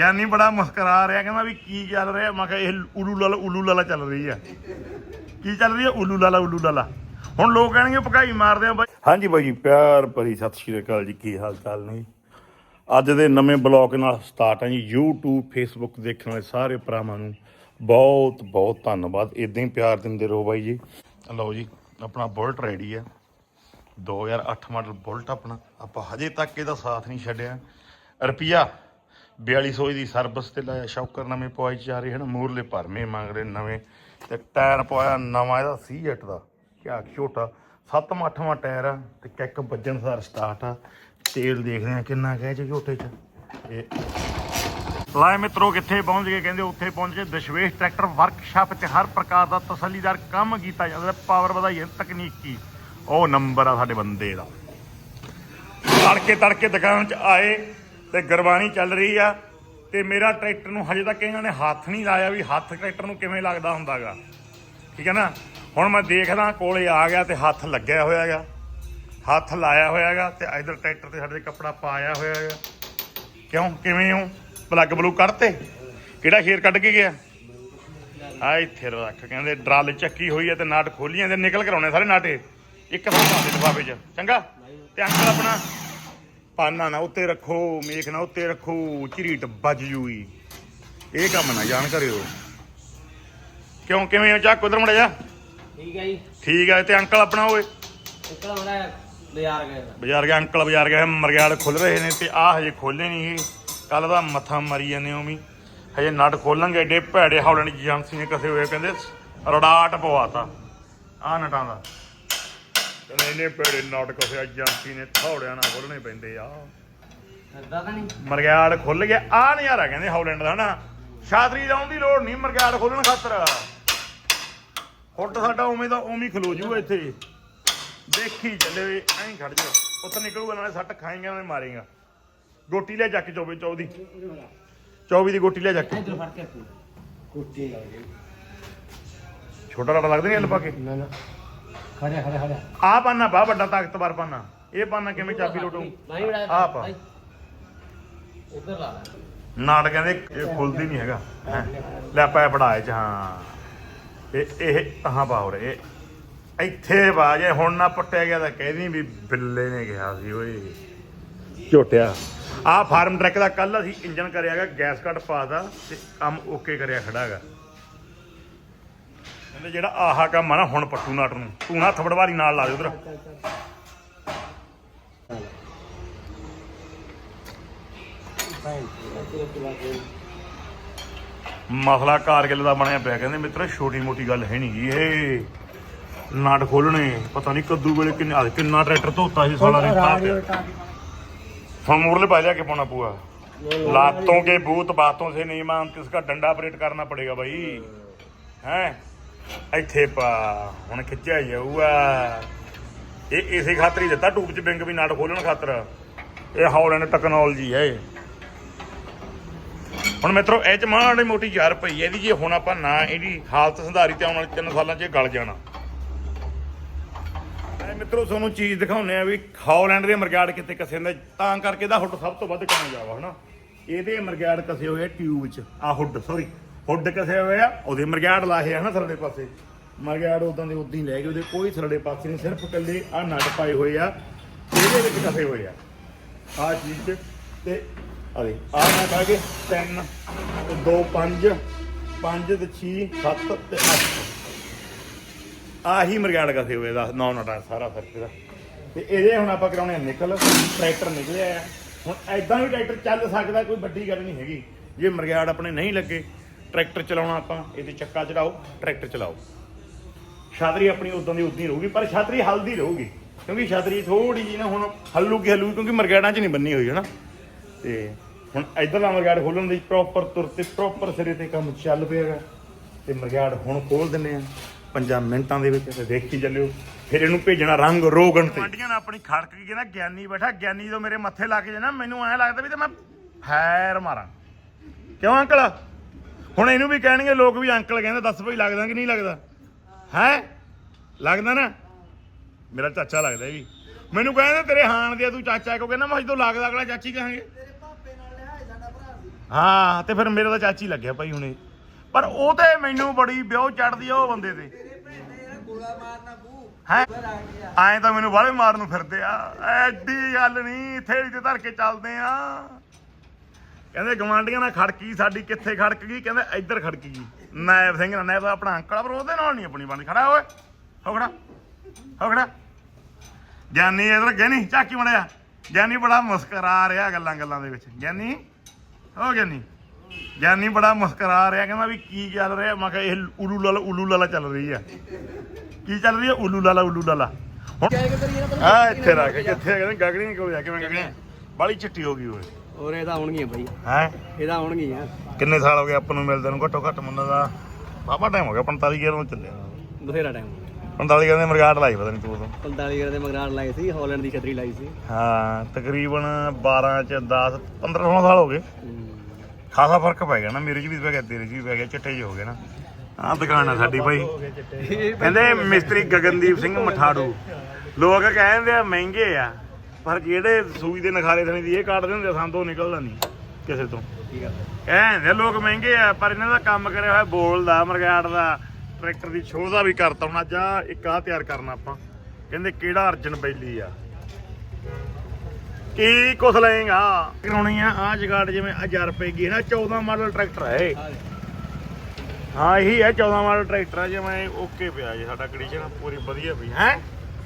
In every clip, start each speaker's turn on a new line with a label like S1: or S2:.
S1: ਗਿਆਨੀ ਬੜਾ ਮੁਸਕਰਾ ਰਿਹਾ ਕਹਿੰਦਾ ਵੀ ਕੀ ਚੱਲ ਰਿਹਾ? ਮੈਂ ਕਿਹਾ ਇਹ ਉਲੂ ਲਾਲਾ ਉਲੂ ਲਾਲਾ ਚੱਲ ਰਹੀ ਆ। ਕੀ ਚੱਲ ਰਹੀ ਆ? ਉਲੂ ਲਾਲਾ ਉਲੂ ਲਾਲਾ ਹੁਣ ਲੋਕ ਕਹਿਣਗੇ ਭਕਾਈ ਮਾਰਦੇ ਆ ਬਾਈ। ਹਾਂਜੀ ਬਾਈ ਜੀ ਪਿਆਰ ਭਰੀ ਸਤਿ ਸ਼੍ਰੀ ਅਕਾਲ ਜੀ ਕੀ ਹਾਲ ਚਾਲ ਨੇ? ਅੱਜ ਦੇ ਨਵੇਂ ਬਲੌਗ ਨਾਲ ਸਟਾਰਟ ਹੈ ਜੀ YouTube Facebook ਦੇਖਣ ਵਾਲੇ ਸਾਰੇ ਭਰਾਵਾਂ ਨੂੰ ਬਹੁਤ ਬਹੁਤ ਧੰਨਵਾਦ। ਇਦਾਂ ਹੀ ਪਿਆਰ ਦਿੰਦੇ ਰਹੋ ਬਾਈ ਜੀ। ਲਓ ਜੀ ਆਪਣਾ ਬੁਲਟ ਰੈਡੀ ਆ। 2008 ਮਾਡਲ ਬੁਲਟ ਆਪਣਾ। ਆਪਾਂ ਹਜੇ ਤੱਕ ਇਹਦਾ ਸਾਥ ਨਹੀਂ ਛੱਡਿਆ। ਰੁਪਿਆ 4200 ਦੀ ਸਰਵਿਸ ਤੇ ਲਾਇਆ, ਸ਼ੌਕਰ ਨਵੇਂ ਪਵਾਈ ਜਾ ਰਹੇ ਹਨ ਮੂਰਲੇ ਭਰਮੇ ਮੰਗ ਰਹੇ ਨਵੇਂ, ਤੇ ਟਾਇਰ ਪਵਾਇਆ ਨਵਾਂ, ਇਹਦਾ ਸੀਜੈਟ ਦਾ, ਕਿਆ ਛੋਟਾ, ਸੱਤਵਾਂ, ਅੱਠਵਾਂ ਟਾਇਰ ਆ, ਤੇ ਕਿੱਕ ਵੱਜਣ ਸਾਰ ਸਟਾਰਟ ਆ। ਤੇਲ ਦੇਖਦੇ ਆ ਕਿੰਨਾ ਕਹੇ ਚ ਝੋਟੇ ਚ। ਇਹ ਲਾਏ ਮਿੱਤਰੋ, ਕਿੱਥੇ ਪਹੁੰਚ ਗਏ? ਕਹਿੰਦੇ ਉੱਥੇ ਪਹੁੰਚ ਕੇ ਦਸ਼ਵੇਸ਼ ਟਰੈਕਟਰ ਵਰਕਸ਼ਾਪ 'ਚ ਹਰ ਪ੍ਰਕਾਰ ਦਾ ਤਸੱਲੀਦਾਰ ਕੰਮ ਕੀਤਾ ਜਾਂਦਾ ਪਾਵਰ ਵਧਾਈ ਹੈ, ਤਕਨੀਕੀ। ਉਹ ਨੰਬਰ ਆ ਸਾਡੇ ਬੰਦੇ ਦਾ। ਤੜਕੇ ਤੜਕੇ ਦੁਕਾਨ 'ਚ ਆਏ। ਤੇ ਗੁਰਬਾਣੀ ਚੱਲ ਰਹੀ ਆ ਤੇ ਮੇਰਾ ਟਰੈਕਟਰ ਨੂੰ ਹਜੇ ਤੱਕ ਇਹਨਾਂ ਨੇ ਹੱਥ ਨਹੀਂ ਲਾਇਆ ਵੀ ਹੱਥ ਟਰੈਕਟਰ ਨੂੰ ਕਿਵੇਂ ਲੱਗਦਾ ਹੁੰਦਾਗਾ। ਠੀਕ ਹੈ ਨਾ? ਹੁਣ ਮੈਂ ਦੇਖਦਾ ਕੋਲੇ ਆ ਗਿਆ ਤੇ ਹੱਥ ਲੱਗਿਆ ਹੋਇਆ ਹੈਗਾ ਹੱਥ ਲਾਇਆ ਹੋਇਆ ਹੈਗਾ ਤੇ ਇਧਰ ਟਰੈਕਟਰ ਤੇ ਸਾਡੇ ਕੱਪੜਾ ਪਾਇਆ ਹੋਇਆ ਹੈਗਾ ਕਿਉਂ? ਕਿਵੇਂ ਹੋ? ਪਲੱਗ ਬਲੂ ਕੱਢਤੇ? ਕਿਹੜਾ ਸ਼ੇਰ ਕੱਢ ਕੇ ਗਿਆ? ਆ ਇੱਥੇ ਰੱਖ, ਕਹਿੰਦੇ ਡਰਲ ਚੱਕੀ ਹੋਈ ਹੈ ਤੇ ਨਾਟ ਖੋਲੀਆਂ ਤੇ ਨਿਕਲ ਕਰਾਉਣੇ ਸਾਰੇ ਨਾਟੇ। ਇੱਕ ਥਾਂ ਪਾ ਦੇ ਲਿਫਾਫੇ 'ਚ, ਚੰਗਾ? ਤੇ ਅੰਕਲ ਆਪਣਾ ਪਾਨਾ ਨਾ ਉੱਤੇ ਰੱਖੋ ਮੇਖ ਨਾ ਉੱਤੇ ਰੱਖੋ ਝਰੀਟ ਵੱਜ ਜੂਗੀ। ਇਹ ਕੰਮ ਨਾ ਜਾਣ ਕਰਿਓ। ਕਿਉਂ ਕਿਵੇਂ ਹੋ ਚੱਕ ਉਧਰ ਮੜਾ ਜਾ।
S2: ਠੀਕ ਹੈ ਜੀ।
S1: ਠੀਕ ਹੈ ਤੇ ਅੰਕਲ ਆਪਣਾ ਓਏ।
S2: ਤਾਂ ਬੜਾ ਬਾਜ਼ਾਰ ਗਏ
S1: ਬਾਜ਼ਾਰ ਗਿਆ ਅੰਕਲ ਬਾਜ਼ਾਰ ਗਿਆ ਮਰਗਿਆੜ ਖੁੱਲ ਰਹੇ ਨੇ ਤੇ ਆ ਹਜੇ ਖੋਲੇ ਨਹੀਂ ਇਹ। ਕੱਲ ਦਾ ਮੱਥਾ ਮਰੀ ਜਾਂਦੇ ਉਮੀ ਹਜੇ ਨਟ ਖੋਲਾਂਗੇ ਏਡੇ ਭੈੜੇ ਹੌਲੈਂਡ ਏਜੰਸੀ ਨੇ ਕਸੇ ਹੋਏ ਕਹਿੰਦੇ ਰੜਾਟ ਪਵਾਤਾ। ਆ ਨਟਾਂ ਦਾ। ਇਹਨੇ ਭੈੜੇ ਨਟ ਕਸੇ ਏਜੰਸੀ ਨੇ ਥੌੜਿਆਂ ਨਾਲ ਖੋਲਣੇ ਪੈਂਦੇ ਆ।
S2: ਅੱਦਾ ਤਾਂ ਨਹੀਂ।
S1: ਮਰਗਿਆੜ ਖੁੱਲ ਗਿਆ। ਆ ਨਜ਼ਾਰਾ ਕਹਿੰਦੇ ਹੌਲੈਂਡ ਦਾ ਹਨਾ। ਛਾਤਰੀ ਲਾਉਣ ਦੀ ਲੋੜ ਨਹੀਂ ਮਰਗਿਆੜ ਖੋਲਣ ਖਾਤਰ। ਹੁੱਟ ਸਾਡਾ ਉਵੇਂ ਦਾ ਉਵੇਂ ਖਲੋ ਜੂਗਾ ਇੱਥੇ। ਦੇਖੀ ਚੱਲੇ ਐਂ ਖੜ ਜਾ। ਉੱਥੇ ਨਿਕਲੂਗਾ ਨਾਲੇ ਸੱਟ ਖਾਏਗਾ ਨਾਲੇ ਮਾਰੇਗਾ। ਗੋਟੀ ਲੈ ਚੱਕ 24 24 ਦੀ 24 ਦੀ ਗੋਟੀ ਲੈ ਚੱਕ।
S2: ਇਧਰ ਫੜ ਕੇ ਕੁੱਟੀ
S1: ਛੋਟਾ ਲੜਾ ਲੱਗਦਾ ਨਹੀਂ ਹਲ ਪਾ ਕੇ?
S2: ਨਾ ਨਾ। ਖੜਿਆ ਖੜਿਆ ਖੜਿਆ
S1: ਆ ਪਾਨਾ ਬਾ ਵੱਡਾ ਤਾਕਤਵਰ ਪਾਨਾ। ਇਹ ਪਾਨਾ ਕਿਵੇਂ ਚਾਬੀ ਲੋਟੂ?
S2: ਨਹੀਂ ਬੜਾ
S1: ਆ ਪਾ
S2: ਲਾ ਲੈ।
S1: ਕਹਿੰਦੇ ਇਹ ਖੁੱਲਦੀ ਨਹੀਂ ਹੈਗਾ। ਹੈਂ। ਲੈ ਪੈ ਪੜਾਏ ਚ ਹਾਂ। ਇਹ ਇਹ ਹਾਂ ਬਾਹਰ ਇਹ। ਇੱਥੇ ਬਾਜੇ ਹੁਣ ਨਾ ਪੱਟਿਆ ਗਿਆ ਤਾਂ ਕਹਿਦੀ ਵੀ ਬਿੱਲੇ ਨੇ ਕਿਹਾ ਸੀ ਓਏ। ਝੋਟਿਆ। ਆ ਫਾਰਮ ਟਰੈਕ ਦਾ ਕੱਲ ਅਸੀਂ ਇੰਜਨ ਕਰਿਆਗਾ ਗੈਸ ਕੱਟ ਪਾਦਾ ਤੇ ਕੰਮ ਓਕੇ ਕਰਿਆ ਖੜਾਗਾ ਕਹਿੰਦੇ ਜਿਹੜਾ ਆਹਾ ਕੰਮ ਆ ਨਾ ਹੁਣ ਪੱਟੂ ਨਾਟ ਨੂੰ ਤੂੰ ਨਾ ਥਬੜਵਾਰੀ ਨਾਲ ਲਾ ਦੇ ਉਧਰ ਮਸਲਾ ਕਾਰਗਿਲ ਦਾ ਬਣਿਆ ਪਿਆ ਕਹਿੰਦੇ ਮਿੱਤਰ ਛੋਟੀ ਮੋਟੀ ਗੱਲ ਹੈ ਨਹੀਂ ਇਹ ਨਟ ਖੋਲਣੇ ਪਤਾ ਨਹੀਂ ਕੱਦੂ ਵੇਲੇ ਕਿੰਨਾ ਆਹ ਕਿੰਨਾ ਟਰੈਕਟਰ ਧੋਤਾ ਸੀ ਸਾਲਾ ਨੇ ਤਾਂ ਪਿਆ ਹੁਣ ਮੂਰਲੇ ਪਾ ਲਿਆ ਕੇ ਪਾਉਣਾ ਪੂਆ लातों के भूत बातों से नहीं मानते इसका डंडा ऑपरेट करना पड़ेगा भाई हैं ਇੱਥੇ ਪਾ, ਹੁਣ ਖਿੱਚਿਆ ਜਾਊਗਾ। ਇਹ ਇਸੇ ਖਾਤਰ ਹੀ ਦਿੱਤਾ, ਟੂਬ ਚ ਬਿੰਗ ਵੀ ਨਾਟ ਖੋਲਣ ਖਾਤਰ। ਇਹ ਹੌਲੈਂਡ ਟੈਕਨੋਲੋਜੀ ਹੈ ਹੁਣ ਮਿੱਤਰੋ, ਇਹ ਚ ਮਾੜੀ ਮੋਟੀ ਯਾਰ ਪਈ ਇਹਦੀ, ਜੇ ਹੁਣ ਆਪਾਂ ਨਾ ਇਹਦੀ ਹਾਲਤ ਸੁਧਾਰੀ ਤੇ ਆਉਣ ਵਾਲੇ 3 ਸਾਲਾਂ 'ਚ ਗਲ ਜਾਣਾ। ਐ ਮਿੱਤਰੋ, ਤੁਹਾਨੂੰ ਚੀਜ਼ ਦਿਖਾਉਂਦੇ ਆ ਵੀ ਹੌਲੈਂਡ ਦੇ ਮਰਗਾੜ ਕਿਤੇ ਕਸੇ ਹੁੰਦਾ, ਤਾਂ ਕਰਕੇ ਇਹਦਾ ਹੁੱਡ ਸਭ ਤੋਂ ਵੱਧ ਕਾਮਯਾਬ ਆ ਹਨਾ। ਇਹਦੇ ਮਰਗਾੜ ਕਸੇ ਹੋਏ ਟਿਊਬ 'ਚ ਆ ਹੁੱਡ ਸੌਰੀ ਹੁੱਡ ਕਸੇ ਹੋਇਆ ਉਹਦੇ ਮਰਗਾੜ ਲਾਹੇ ਆ ਨਾ ਥੱਲੇ ਪਾਸੇ। ਮਰਗਾੜ ਉਦਾਂ ਦੇ ਉਦਾਂ ਹੀ ਲੈ ਗਏ ਉਹਦੇ ਕੋਈ ਥੱਲੇ ਪਾਸੇ ਨਹੀਂ, ਸਿਰਫ ਇਕੱਲੇ ਆ ਨਟ ਪਾਏ ਹੋਏ ਆ, ਇਹਦੇ ਵਿੱਚ ਕਸੇ ਹੋਏ ਆ। ਆ ਚੀਜ਼ 'ਚ ਤੇ ਅਰੇ ਆ ਨਾ ਕਹਾ ਕੇ 3 ਤੇ 2 5 5 ਤੇ 6 7 ਤੇ 8 ਆਹੀ ਮਰਗਾੜ ਕਸੇ ਹੋਏ ਦਾ, ਨੌ ਨਟਾ ਸਾਰਾ ਫ਼ਰਕ ਦਾ ਤੇ ਇਹਦੇ ਹੁਣ ਆਪਾਂ ਕਰਾਉਣੇ ਆ ਨਿਕਲ, ਟਰੈਕਟਰ ਨਿਕਲਿਆ ਆ। ਹੁਣ ਐਦਾਂ ਵੀ ਟਰੈਕਟਰ ਚੱਲ ਸਕਦਾ, ਕੋਈ ਵੱਡੀ ਗੱਲ ਨਹੀਂ ਹੈਗੀ। ਜੇ ਮਰਗਿਆੜ ਆਪਣੇ ਨਹੀਂ ਲੱਗੇ ਟਰੈਕਟਰ ਚਲਾਉਣਾ ਆਪਾਂ, ਇਹਦੇ ਚੱਕਾ ਚੜਾਓ, ਟਰੈਕਟਰ ਚਲਾਓ। ਛਾਤਰੀ ਆਪਣੀ ਉਦੋਂ ਦੀ ਉਦੋਂ ਹੀ ਰਹੂਗੀ, ਪਰ ਛਾਤਰੀ ਹਲਦੀ ਰਹੂਗੀ, ਕਿਉਂਕਿ ਛਾਤਰੀ ਥੋੜੀ ਜੀ ਨਾ ਹੁਣ ਹੱਲੂਗੀ ਹੱਲੂਗੀ, ਕਿਉਂਕਿ ਮਰਗਾੜਾਂ 'ਚ ਨਹੀਂ ਬੰਨੀ ਹੋਈ ਹੈ ਨਾ ਤੇ ਹੁਣ ਇਧਰ ਦਾ ਮਰਗਾੜ ਖੋਲਣ ਦੀ ਪ੍ਰੋਪਰ ਤੁਰ ਤੇ ਪ੍ਰੋਪਰ ਸਿਰੇ ਤੇ ਕੰਮ ਚੱਲ ਪਿਆਗਾ ਤੇ ਮਰਗਾੜ ਹੁਣ ਖੋਲ ਦਿੰਨੇ ਆ। ਪੰਜਾਂ ਮਿੰਟਾਂ ਦੇ ਵਿੱਚ ਤੇ ਦੇਖੀ ਚੱਲਿਓ। ਫਿਰ ਇਹਨੂੰ ਭੇਜਣਾ ਰੰਗ ਰੋਗਣ ਤੇ। ਮੰਡੀਆਂ ਨੇ ਆਪਣੀ ਖੜਕ ਗਈ ਕਹਿੰਦਾ ਗਿਆਨੀ ਬੈਠਾ, ਗਿਆਨੀ ਜਦੋਂ ਮੇਰੇ ਮੱਥੇ ਲੱਗ ਜੇ ਨਾ ਮੈਨੂੰ ਐਂ ਲੱਗਦਾ ਵੀ ਤੇ ਮੈਂ ਫੈਰ ਮਾਰਾਂ। ਕਿਉਂ ਅੰਕਲ? ਹੁਣ ਇਹਨੂੰ ਵੀ ਕਹਿਣਗੇ ਲੋਕ ਵੀ ਅੰਕਲ ਕਹਿੰਦੇ ਦੱਸ ਭਈ ਲੱਗਦਾ ਕਿ ਨਹੀਂ ਲੱਗਦਾ? ਹੈ? ਲੱਗਦਾ ਨਾ? ਮੇਰਾ ਚਾਚਾ ਲੱਗਦਾ ਇਹ ਵੀ। ਮੈਨੂੰ ਕਹਿੰਦੇ ਤੇਰੇ ਹਾਣ ਦੇ ਤੂੰ ਚਾਚਾ ਕੋ ਕਹਿੰਦਾ ਮੈਂ ਜਦੋਂ ਲੱਗਦਾ ਅਗਲਾ ਚਾਚੀ ਕਹਾਂਗੇ। ਹਾਂ ਤੇ ਫਿਰ ਮੇਰੇ ਤਾਂ ਚਾਚੀ ਲੱਗਿਆ ਭਾਈ ਹੁਣੇ। ਪਰ ਉਹ ਤੇ ਮੈਨੂੰ ਬੜੀ ਵਿਉ ਚੜਦੀ ਆ ਉਹ ਬੰਦੇ ਤੇ। ਹੈ? ਐਂ ਤਾਂ ਮੈਨੂੰ ਬਾਹਲੇ ਮਾਰਨ ਨੂੰ ਫਿਰਦੇ ਆ। ਐਡੀ ਗੱਲ ਨਹੀਂ ਥੇੜੀ ਤੇ ਧਰ ਕੇ ਚੱਲਦੇ ਆ। ਕਹਿੰਦੇ ਗਵਾਂਡੀਆਂ ਨਾਲ ਖੜਕੀ ਸਾਡੀ ਕਿੱਥੇ ਖੜਕ ਗਈ? ਕਹਿੰਦੇ ਇੱਧਰ ਖੜਕ ਗਈ। ਨਾਇਬ ਸਿੰਘ ਨਾਲ ਨਾਇਬ ਆਪਣਾ ਅੰਕਲ ਆ, ਪਰ ਉਹਦੇ ਨਾਲ ਨਹੀਂ ਆਪਣੀ ਬਣਦੀ ਖੜਾ ਓਏ ਹੋ ਖੜਾ ਹੋ ਖੜਾ। ਗਿਆਨੀ ਇਧਰ ਗਿਆਨੀ ਝਾਕੀ ਮੜਿਆ ਗਿਆਨੀ ਬੜਾ ਮੁਸਕਰਾ ਰਿਹਾ ਗੱਲਾਂ ਗੱਲਾਂ ਦੇ ਵਿੱਚ। ਗਿਆਨੀ ਹੋ ਗਿਆਨੀ। ਗਿਆਨੀ ਬੜਾ ਮੁਸਕਰਾ ਰਿਹਾ ਕਹਿੰਦਾ ਵੀ ਕੀ ਚੱਲ ਰਿਹਾ? ਮੈਂ ਕਿਹਾ ਇਹ ਉਲੂ ਲਾਲਾ ਉਲੂ ਲਾਲਾ ਚੱਲ ਰਹੀ ਆ। ਕੀ ਚੱਲ ਰਹੀ ਆ? ਉਲੂ ਲਾਲਾ ਉਲੂ ਲਾਲਾ ਹੁਣ ਆ ਇੱਥੇ ਰੱਖ ਕਿੱਥੇ ਕਹਿੰਦੇ ਗਗਣੀ ਕੋਲ ਜਾ ਕੇ ਮੈਂ ਬਾਲੀ ਚਿੱਟੀ ਹੋ ਗਈ ਓਏ।
S2: ਹੋਰ ਇਹਦਾ ਆਉਣਗੀਆਂ ਬਾਈ।
S1: ਹੈ?
S2: ਇਹਦਾ ਆਉਣਗੀਆਂ।
S1: ਕਿੰਨੇ ਸਾਲ ਹੋ ਗਏ ਆਪਾਂ ਨੂੰ ਮਿਲਦੇ ਨੂੰ? ਘੱਟੋ ਘੱਟ ਮੁੰਡਾ ਦਾ ਬਾਬਾ ਟਾਈਮ ਹੋ ਗਿਆ 45 ਗਿਆਰਾਂ ਨੂੰ ਚੱਲਿਆ।
S2: ਬਥੇਰਾ ਟਾਈਮ
S1: 45 ਗਿਆਰਾਂ ਦੇ ਮਰਗਾਟ ਲਾਈ ਪਤਾ ਨਹੀਂ ਤੂੰ ਉਦੋਂ।
S2: 45 ਗਰ ਦੇ ਮਗਰਾੜ ਲਾਏ ਸੀ ਹਾਲੈਂਡ ਦੀ ਛਤਰੀ ਲਾਈ ਸੀ।
S1: ਹਾਂ ਤਕਰੀਬਨ 12 ਚ 10 15 16 ਸਾਲ ਹੋ ਗਏ। ਖਾਸਾ ਫ਼ਰਕ ਪੈ ਗਿਆ ਨਾ ਮੇਰੇ 'ਚ ਵੀ ਪੈ ਗਿਆ ਤੇਰੇ 'ਚ ਵੀ ਪੈ ਗਿਆ ਚਿੱਟੇ ਜਿਹੇ ਹੋ ਗਏ ਨਾ। ਆਹ ਦੁਕਾਨ ਆ ਸਾਡੀ ਭਾਈ ਕਹਿੰਦੇ ਮਿਸਤਰੀ ਗਗਨਦੀਪ ਸਿੰਘ ਮਠਾੜੂ। ਲੋਕ ਕਹਿੰਦੇ ਆ ਮਹਿੰਗੇ ਆ। ਪਰ ਜਿਹੜੇ ਸੂਈ ਦੇ ਨਖਾਰੇ ਥਣੀ ਦੀ ਇਹ ਕੱਢਦੇ ਹੁੰਦੇ ਆ, ਤੋਂ ਨਿਕਲਦਾ ਨਹੀਂ ਕਿਸੇ ਤੋਂ।
S2: ਠੀਕ ਆ।
S1: ਕਹਿੰਦੇ ਲੋਕ ਮਹਿੰਗੇ ਆ ਪਰ ਇਹਨਾਂ ਦਾ ਕੰਮ ਕਰਿਆ ਹੋਇਆ ਬੋਲਦਾ ਮਰਗਾੜ ਦਾ ਟਰੈਕਟਰ ਦੀ ਸ਼ੋਅ ਦਾ ਵੀ ਕਰਤਾ ਹੁਣ ਅੱਜ। ਆਹ ਇੱਕ ਆ ਤਿਆਰ ਕਰਨਾ ਆਪਾਂ। ਕਹਿੰਦੇ ਕਿਹੜਾ ਅਰਜਨ ਬੈਲੀ ਆ? ਕੀ ਕੁਛ ਲਏਗਾ? ਕਰਾਉਣੀ ਆ ਆ ਜਗਾੜ ਜਿਵੇਂ 1000 ਰੁਪਏ ਕੀ ਹੈ ਨਾ 14 ਮਾਡਲ ਟਰੈਕਟਰ ਹੈ ਇਹ। ਹਾਂ ਇਹੀ ਹੈ 14 ਮਾਡਲ ਟਰੈਕਟਰ ਹੈ ਜਿਵੇਂ ਓਕੇ ਪਿਆ ਜੀ ਸਾਡਾ ਕੰਡੀਸ਼ਨ ਪੂਰੀ ਵਧੀਆ ਪਈ ਹੈ?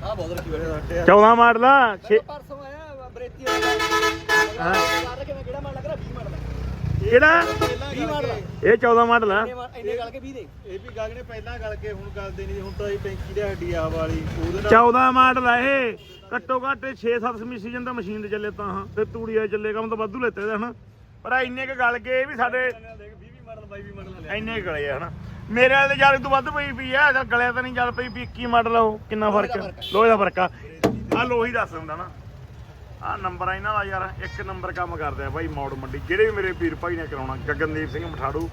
S2: ਆ ਬਹੁਤ ਰੱਖੀ ਬੜੇ ਸਾਡੇ
S1: 14 ਮਾਡਲ ਆ ਛੇ-
S2: ਪਰਸੋਂ ਆਇਆ ਬਰੇਤੀ ਵਾਲਾ
S1: ਹਾਂ।
S2: ਯਾਰ ਕਿਵੇਂ ਕਿਹੜਾ ਮਾਡਲ ਲੱਗ ਰਿਹਾ? 20 ਮਾਡਲ।
S1: ਕਿਹੜਾ?
S2: 20 ਮਾਡਲ।
S1: ਇਹ 14 ਮਾਡਲ ਆ।
S2: ਇੰਨੇ ਗੱਲ ਕੇ 20 ਦੇ।
S3: ਇਹ ਵੀ ਗਾਗਨੇ ਪਹਿਲਾਂ ਗੱਲ ਕੇ ਹੁਣ ਕਰਦੇ ਨਹੀਂ ਹੁਣ ਤਾਂ ਇਹ ਟੈਂਕੀ ਦੇ ਹੱਡੀ ਆ ਵਾਲੀ। ਉਹਦੇ ਨਾਲ
S1: 14 ਮਾਡਲ ਆ ਇਹ। ਘੱਟੋ ਘੱਟ 6-7 ਸੀਜ਼ਨ ਦਾ ਮਸ਼ੀਨ ਤੇ ਚੱਲੇ ਤਾਂ ਹਾਂ। ਤੇ ਤੂੜੀਆ ਚੱਲੇ ਕੰਮ ਤਾਂ ਵਾਧੂ ਲੈਤੇ ਦੇ ਹਨਾ। ਪਰ ਆਹ ਇੰਨੇ ਕ ਗਲ ਗਏ ਵੀ ਸਾਡੇ
S3: 20 ਮਾਡਲ 22 ਮਾਡਲ
S1: ਇੰਨੇ ਕੁ ਗਲੇ ਆ ਹਨਾ। ਮੇਰੇ ਵਾਲੇ ਤੇ ਜਦ ਤੋਂ ਵੱਧ ਪਈ ਪਈ ਆ ਜਦ ਗਲਿਆ ਤਾਂ ਨਹੀਂ ਚੱਲ ਪਈ ਵੀ 21 ਮਾਡਲ ਆ ਉਹ ਕਿੰਨਾ ਫ਼ਰਕ? ਲੋਹੇ ਦਾ ਫ਼ਰਕ ਆ। ਆ ਲੋਹੀ ਦੱਸ ਦਿੰਦਾ ਨਾ। ਆ ਨੰਬਰ ਆ ਇਹਨਾਂ ਦਾ ਯਾਰ ਇੱਕ ਨੰਬਰ ਕੰਮ ਕਰਦੇ ਆ ਬਾਈ ਮੌੜ ਮੰਡੀ ਜਿਹੜੇ ਵੀ ਮੇਰੇ ਵੀਰ ਭਾਈ ਨੇ ਕਰਾਉਣਾ ਗਗਨਦੀਪ ਸਿੰਘ ਮਠਾੜੂ।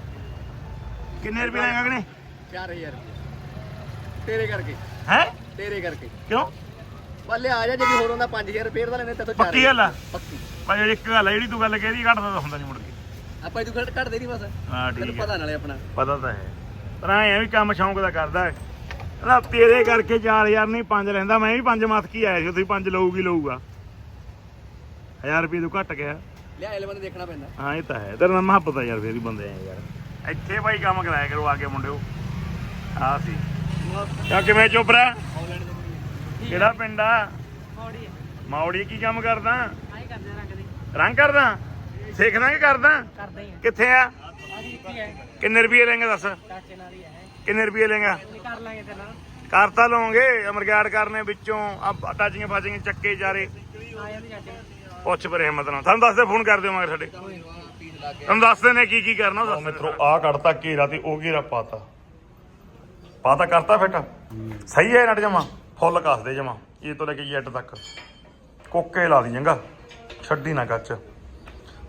S1: ਕਿੰਨੇ ਰੁਪਏ ਲੈਗਾ ਅਗਨੇ
S2: 4000 ਤੇਰੇ ਕਰਕੇ।
S1: ਹੈ?
S2: ਤੇਰੇ ਕਰਕੇ।
S1: ਕਿਉਂ?
S2: ਬੱਲੇ ਆ ਜਾ ਜੇ ਵੀ ਹੋਰ ਹੁੰਦਾ 5000 ਰੁਪਏ ਦਾ ਲੈਣੇ ਤੇ ਤੋਂ 4000
S1: ਪੱਕੀ ਗੱਲ ਆ?
S2: ਪੱਕੀ।
S1: ਭਾਈ ਜਿਹੜੀ ਇੱਕ ਗੱਲ ਆ ਜਿਹੜੀ ਤੂੰ ਗੱਲ ਕਹਿਦੀ ਘਟਦਾ ਤਾਂ ਹੁੰਦਾ ਨਹੀਂ ਮੁੜ ਕੇ।
S2: ਆਪਾਂ ਇਹ ਘੱਟ ਦੇ ਨਹੀਂ ਬਸ।
S1: ਹਾਂ
S2: ਤੈਨੂੰ
S1: ਠੀਕ ਹੈ
S2: ਪਤਾ ਨਾਲੇ ਆਪਣਾ।
S1: ਪਤਾ ਤਾਂ ਹੈ। ਪਰ ਐ ਵੀ ਕੰਮ ਸ਼ੌਂਕ ਦਾ ਕਰਦਾ ਹੈ। ਕਹਿੰਦਾ ਤੇਰੇ ਕਰਕੇ 4000 ਨਹੀਂ 5 ਰਹਿੰਦਾ ਮੈਂ ਵੀ 5 ਮੱਥ ਕੀ ਆਇਆ ਸੀ ਤੁਸੀਂ 5 ਲਊਗੀ ਲਊਗਾ। 1000 ਰੁਪਏ ਤੋਂ ਘੱਟ ਗਿਆ।
S2: ਲਿਆ ਐਲਵਨ ਦੇਖਣਾ ਪੈਂਦਾ।
S1: ਹਾਂ ਇਹ ਤਾਂ ਹੈ। ਤੇਰਾ ਨਾਮ ਮੁਹੱਬਤ ਆ ਯਾਰ ਫੇਰ ਹੀ ਬੰਦੇ ਆ ਯਾਰ। ਇੱਥੇ ਭਾਈ ਕੰਮ ਕਰਾਇਆ ਕਰੋ ਆ ਕੇ ਮੁੰਡਿਓ। ਆ ਸੀ। ਕਿਆ ਕਿਵੇਂ
S2: ਦੇ
S1: ਕਿਹੜਾ ਪਿੰਡ ਆ?
S2: ਮੌੜੀ
S1: ਮੌੜੀ ਕੀ ਕੰਮ ਕਰਦਾ?
S2: ਆਈ ਕਰਦੇ ਰੰਗ ਦੇ।
S1: ਰੰਗ ਕਰਦਾ? ਸਿੱਖਦਾ ਕਿ ਕਰਦਾ?
S2: ਕਰਦੇ ਹੀ
S1: ਕਿੱਥੇ ਆ?
S2: ਹੈ।
S1: ਕਿੰਨੇ ਰੁਪਏ ਲੈਂਗੇ ਦੱਸ?
S2: ਚਾਚੇ ਨਾਲ ਹੀ ਹੈ।
S1: ਕਿੰਨੇ ਰੁਪਏ ਲੈਂਗਾ
S2: ਕਰ ਲਾਂਗੇ ਤੇ ਨਾਲ।
S1: ਕਰਤਾ ਅਮਰਗਾੜ ਕਰਨੇ ਵਿੱਚੋਂ ਆ ਟਾਚੀਆਂ ਫਾਚੀਆਂ ਚੱਕੇ
S2: ਚਾਚੇ।
S1: ਪੁੱਛ ਪਰ ਹਿੰਮਤ ਨਾਲ। ਤੁਹਾਨੂੰ ਦੱਸਦੇ ਫੋਨ ਕਰ ਦਿਓ ਮਗਰ ਸਾਡੇ। ਤੁਹਾਨੂੰ ਦੱਸਦੇ ਨੇ ਕੀ ਕੀ ਕਰਨਾ ਦੱਸ ਮਿੱਤਰੋ ਆ ਕੱਢਤਾ ਘੇਰਾ ਤੇ ਉਹ ਘੇਰਾ ਪਾਤਾ। ਪਾਤਾ ਕਰਤਾ ਫਿੱਟ? ਸਹੀ ਹੈ ਨਟ ਜਮਾ? ਫੁੱਲ ਕੱਸਦੇ ਜਮਾ। ਇਹ ਤੋਂ ਲੈ ਕੇ ਜੈਟ ਤੱਕ। ਕੋਕੇ ਲਾ ਦੀ ਚੰਗਾ ਛੱਡੀ ਨਾ ਕੱਚ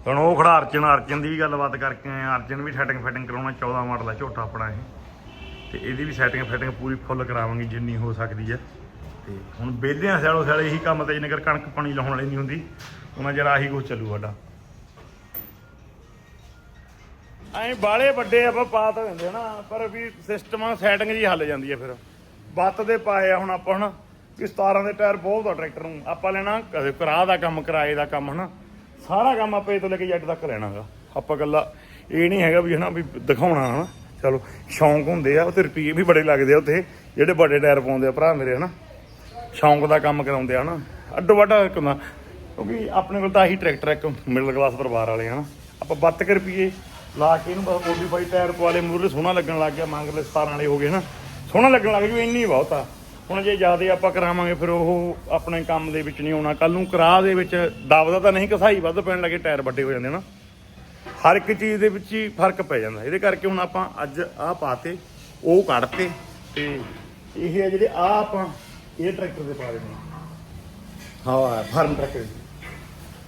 S1: ਹੁਣ ਉਹ ਖੜਾ ਅਰਜਨ ਅਰਜਨ ਦੀ ਵੀ ਗੱਲਬਾਤ ਕਰਕੇ ਆਏ ਆ। ਅਰਜਨ ਵੀ ਸੈਟਿੰਗ ਫਿਟਿੰਗ ਕਰਾਉਣਾ 14 ਮਾਡਲ ਹੈ ਝੋਟਾ ਆਪਣਾ ਇਹ। ਤੇ ਇਹਦੀ ਵੀ ਸੈਟਿੰਗ ਫਿਟਿੰਗ ਪੂਰੀ ਫੁੱਲ ਕਰਾਵਾਂਗੇ ਜਿੰਨੀ ਹੋ ਸਕਦੀ ਹੈ ਤੇ ਹੁਣ ਬੇਲਿਆਂ ਸਿਆਲੋ ਸਿਆਲੇ ਇਹੀ ਕੰਮ ਤੇ ਨਗਰ ਕਣਕ ਪਾਣੀ ਲਾਉਣ ਵਾਲੀ ਨਹੀਂ ਹੁੰਦੀ, ਉਹਨਾਂ ਜਰਾ ਆਹੀ ਕੁਛ ਚੱਲੂ ਸਾਡਾ। ਐਂ ਬਾਲੇ ਵੱਡੇ ਆਪਾਂ ਪਾ ਤਾਂ ਦਿੰਦੇ ਨਾ, ਪਰ ਵੀ ਸਿਸਟਮ ਸੈਟਿੰਗ ਜੀ ਹੱਲ ਜਾਂਦੀ ਹੈ ਫਿਰ। ਬੱਤ ਦੇ ਪਾਏ ਆ ਹੁਣ ਆਪਾਂ, ਹਨਾ। ਵੀ 17 ਦੇ ਟਾਇਰ ਬਹੁਤ ਆ ਟਰੈਕਟਰ ਨੂੰ। ਆਪਾਂ ਲੈਣਾ ਕਦੇ ਕਰਾ ਦਾ ਕੰਮ, ਕਿਰਾਏ ਦਾ ਕੰਮ, ਹਨਾ। ਸਾਰਾ ਕੰਮ ਆਪਾਂ ਇਹ ਤੋਂ ਲੈ ਕੇ ਜੱਟ ਤੱਕ ਲੈਣਾਗਾ। ਆਪਾਂ ਗੱਲਾਂ ਇਹ ਨਹੀਂ ਹੈਗਾ ਵੀ ਹਨਾ ਵੀ ਦਿਖਾਉਣਾ ਹਨਾ। ਚਲੋ, ਸ਼ੌਂਕ ਹੁੰਦੇ ਆ ਉਹ ਤੇ ਰੁਪਏ ਵੀ ਬੜੇ ਲੱਗਦੇ ਆ ਉੱਥੇ, ਜਿਹੜੇ ਵੱਡੇ ਟਾਇਰ ਪਾਉਂਦੇ ਆ ਭਰਾ ਮੇਰੇ ਹਨਾ। ਸ਼ੌਂਕ ਦਾ ਕੰਮ ਕਰਾਉਂਦੇ ਆ ਨਾ ਅੱਡੋ ਵੱਡਾ ਇੱਕ ਕਿਉਂਕਿ ਆਪਣੇ ਕੋਲ ਤਾਂ ਆਹੀ ਟਰੈਕਟਰ ਇੱਕ ਮਿਡਲ ਕਲਾਸ ਪਰਿਵਾਰ ਵਾਲੇ ਹਨਾ। ਆਪਾਂ 72 ਰੁਪਏ ਲਾ ਕੇ ਇਹਨੂੰ ਬਸ ਮੋਡੀਫਾਈ ਟਾਇਰ ਪਵਾ ਲਏ ਮੂਰੇ ਸੋਹਣਾ ਲੱਗਣ ਲੱਗ ਗਿਆ, ਮੰਗ ਲੈ 17 ਵਾਲੇ ਹੋ ਗਏ ਹਨਾ। ਸੋਹਣਾ ਲੱਗਣ ਲੱਗ ਜੂ, ਇੰਨੀ ਬਹੁਤ ਆ। ਹੁਣ ਜੇ ਜ਼ਿਆਦਾ ਆਪਾਂ ਕਰਾਵਾਂਗੇ, ਫਿਰ ਉਹ ਆਪਣੇ ਕੰਮ ਦੇ ਵਿੱਚ ਨਹੀਂ ਆਉਣਾ। ਕੱਲ ਨੂੰ ਕਰਾਹ ਦੇ ਵਿੱਚ ਦਬਦਾ ਤਾਂ ਨਹੀਂ, ਕਸਾਈ ਵੱਧ ਪੈਣ ਲੱਗੇ, ਟਾਇਰ ਵੱਡੇ ਹੋ ਜਾਂਦੇ ਨਾ। ਹਰ ਇੱਕ ਚੀਜ਼ ਦੇ ਵਿੱਚ ਹੀ ਫ਼ਰਕ ਪੈ ਜਾਂਦਾ। ਇਹਦੇ ਕਰਕੇ ਹੁਣ ਆਪਾਂ ਅੱਜ ਆਹ ਪਾਤੇ, ਉਹ ਕੱਢਤੇ, ਤੇ ਇਹ ਆ ਜਿਹੜੇ ਆ ਆਪਾਂ, ਇਹ ਟਰੈਕਟਰ ਦੇ ਪਾ ਦੇਣੇ ਹਾਂ, ਫਾਰਮ ਟਰੈਕਟਰ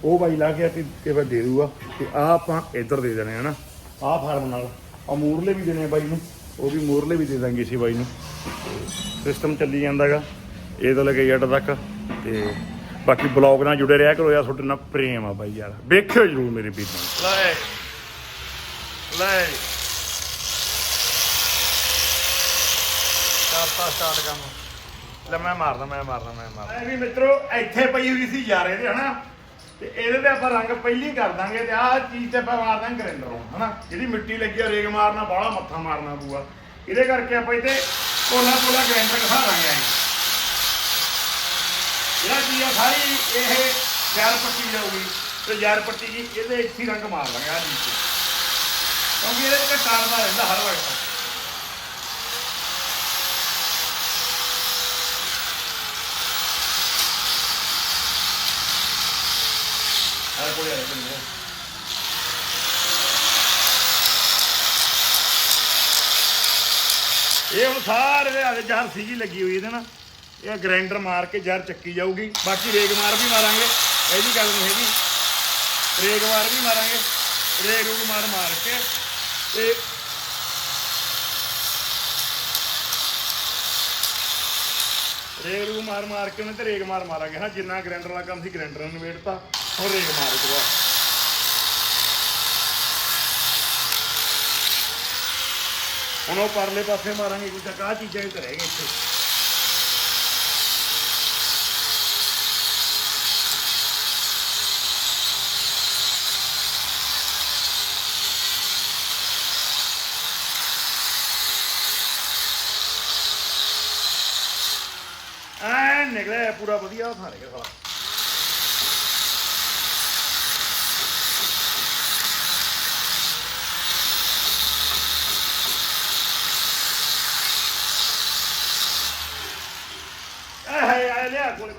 S1: ਉਹ ਬਾਈ ਲਾ ਕੇ ਤੇ ਤੇ ਫਿਰ ਦੇ ਦੂਗਾ। ਤੇ ਆ ਆਪਾਂ ਇੱਧਰ ਦੇ ਦੇਣੇ ਹਨਾ ਆ ਫਾਰਮ ਨਾਲ। ਆ ਮੂਰਲੇ ਵੀ ਦੇਣੇ ਬਾਈ ਨੂੰ। ਉਹ ਵੀ ਮੂਰਲੇ ਵੀ ਦੇ ਦਾਂਗੇ ਇਸੇ ਬਾਈ ਨੂੰ। ਸਿਸਟਮ ਚੱਲੀ ਜਾਂਦਾਗਾ ਇਹ ਤੋਂ ਲੈ ਕੇ ਜੱਟ ਤੱਕ। ਤੇ ਬਾਕੀ ਬਲੌਗ ਨਾਲ ਜੁੜੇ ਰਿਹਾ ਕਰੋ ਯਾਰ ਤੁਹਾਡੇ ਨਾਲ ਪ੍ਰੇਮ ਆ ਬਾਈ ਯਾਰ। ਵੇਖਿਓ ਜਰੂਰ ਮੇਰੇ ਵੀਰ ਨੂੰ। ਲੈ ਲੈ। ਕਰਤਾ ਸਟਾਰਟ ਕੰਮ। ਲੈ ਮੈਂ ਮਾਰਦਾ ਮੈਂ ਮਾਰਦਾ ਮੈਂ ਮਾਰਦਾ। ਇਹ ਵੀ ਮਿੱਤਰੋ ਇੱਥੇ ਪਈ ਹੋਈ ਸੀ ਯਾਰ ਇਹਦੇ ਹਨਾ? ਤੇ ਇਹਦੇ ਤੇ ਆਪਾਂ ਰੰਗ ਪਹਿਲੀ ਕਰ ਦਾਂਗੇ ਤੇ ਆਹ ਚੀਜ਼ ਤੇ ਆਪਾਂ ਮਾਰ ਦਾਂਗੇ ਗ੍ਰੈਂਡਰ ਹਨਾ? ਜਿਹੜੀ ਮਿੱਟੀ ਲੱਗੀ ਆ, ਰੇਗ ਮਾਰਨਾ, ਬਾਹਲਾ ਮੱਥਾ ਮਾਰਨਾ ਪੂਆ ਇਹਦੇ ਕਰਕੇ ਆਪਾਂ ਇਹਦੇ ਕੋਲਾ ਕੋਲਾ ਗ੍ਰੈਂਡਰ ਘਸਾ ਦਾਂਗੇ ਐਂ। ਜਿਹੜਾ ਚੀਜ਼ ਆ ਸਾਰੀ ਇਹ ਯਾਰ ਪੱਟੀ ਜਾਊਗੀ ਤੇ ਯਾਰ ਪੱਟੀ ਜੀ ਇਹਦੇ ਇੱਥੇ ਰੰਗ ਮਾਰ ਲਾਂਗੇ ਆ ਨੀਚੇ ਕਿਉਂਕਿ ਇਹਦੇ ਵਿੱਚ ਟਾਰਦਾ ਰਹਿੰਦਾ ਹਰ ਵਕਤ ਆ ਕੋਲੇ ਆ ਬੰਦੇ ਇਹ ਹੁਣ ਸਾਰੇ ਦੇ ਆਲੇ ਜਹਰ ਸੀਗੀ ਲੱਗੀ ਹੋਈ ਇਹਦੇ ਨਾਲ। ਇਹ ਗ੍ਰਾਈਂਡਰ ਮਾਰ ਕੇ ਜਹਿਰ ਚੱਕੀ ਜਾਊਗੀ। ਬਾਕੀ ਰੇਗ ਮਾਰ ਵੀ ਮਾਰਾਂਗੇ। ਇਹ ਇਹਦੀ ਗੱਲ ਨਹੀਂ ਹੈਗੀ। ਰੇਗ ਮਾਰ ਵੀ ਮਾਰਾਂਗੇ। ਰੇਗ ਰੂਗ ਮਾਰ ਮਾਰ ਕੇ ਤੇ ਰੇਗ ਰੂਗ ਮਾਰ ਮਾਰ ਕੇ ਉਹਨੇ ਤੇ ਰੇਗ ਮਾਰ ਮਾਰਾਂਗੇ। ਹਾਂ, ਜਿੰਨਾ ਗ੍ਰਾਈਂਡਰ ਵਾਲਾ ਕੰਮ ਸੀ ਗ੍ਰਾਈਂਡਰ ਨੂੰ ਨਿਬੇੜਤਾ। ਹੁਣ ਰੇਗ ਮਾਰ ਦਵਾ। ਹੁਣ ਉਹ ਪਰਲੇ ਪਾਸੇ ਮਾਰਾਂਗੇ ਕੁਝ ਤਾਂ ਆਹ ਚੀਜ਼ਾਂ ਹੀ ਤਾਂ ਰਹਿ ਗਈਆਂ ਇੱਥੇ। ਐ ਨਿਕਲਿਆ ਪੂਰਾ ਵਧੀਆ ਥਾਂ ਨਿਕਲਿਆ ਸਾਲਾ ਐ ਹੈ ਲਿਆ ਕੋਲੇ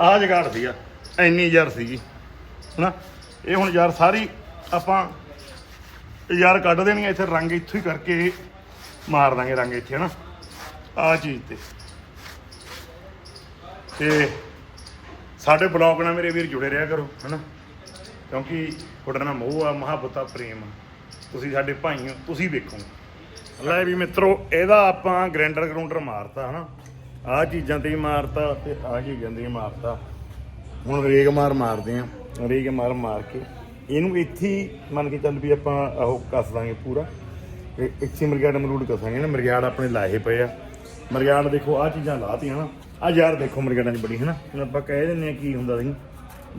S1: ਆਹ ਜਗਾੜ ਸੀਗਾ, ਇੰਨੀ ਯਾਰ ਸੀਗੀ, ਹਨਾ? ਇਹ ਹੁਣ ਯਾਰ ਸਾਰੀ ਆਪਾਂ ਯਾਰ ਕੱਢ ਦੇਣੀ ਇੱਥੇ ਰੰਗ ਇੱਥੋਂ ਹੀ ਕਰਕੇ ਮਾਰ ਦਾਂਗੇ ਰੰਗ ਇੱਥੇ, ਹਨਾ? ਆ ਚੀਜ਼ ਤੇ। ਤੇ ਸਾਡੇ ਬਲੌਗ ਨਾਲ ਮੇਰੇ ਵੀਰ ਜੁੜੇ ਰਿਹਾ ਕਰੋ, ਹਨਾ? ਕਿਉਂਕਿ ਤੁਹਾਡਾ ਨਾਲ ਮੋਹ ਆ ਮੁਹੱਬਤ ਆ ਪ੍ਰੇਮ ਆ। ਤੁਸੀਂ ਸਾਡੇ ਭਾਈ ਹੋ, ਤੁਸੀਂ ਵੇਖੋ। ਲੈ ਵੀ ਮਿੱਤਰੋ, ਇਹਦਾ ਆਪਾਂ ਗ੍ਰੈਂਡਰ ਗਰਾਊਂਡਰ ਮਾਰਤਾ, ਹਨਾ? ਆਹ ਚੀਜ਼ਾਂ ਤੇ ਹੀ ਮਾਰਤਾ ਤੇ ਆਹ ਚੀਜ਼ਾਂ ਤੇ ਹੀ ਮਾਰਤਾ। ਹੁਣ ਰੇਗ ਮਾਰ ਮਾਰਦੇ ਆ, ਰੇਗ ਮਾਰ ਮਾਰ ਕੇ। ਇਹਨੂੰ ਇੱਥੇ ਮੰਨ ਕੇ ਚੱਲ ਵੀ ਆਪਾਂ ਉਹ ਕੱਸ ਦਾਂਗੇ ਪੂਰਾ। ਤੇ ਇੱਥੇ ਮਰਗਾੜ ਮਰੂਡ ਕਸਾਂਗੇ ਨਾ, ਮਰਗਾੜ ਆਪਣੇ ਲਾਹੇ ਪਏ ਆ। ਮਰਗਾੜ ਦੇਖੋ, ਆਹ ਚੀਜ਼ਾਂ ਲਾਤੀਆਂ ਨਾ। ਆ ਯਾਰ ਦੇਖੋ ਮਰਗਾੜਾਂ 'ਚ ਬੜੀ ਹੈ ਨਾ ਹੁਣ ਆਪਾਂ ਕਹਿ ਦਿੰਦੇ ਆ ਕੀ ਹੁੰਦਾ ਸੀ,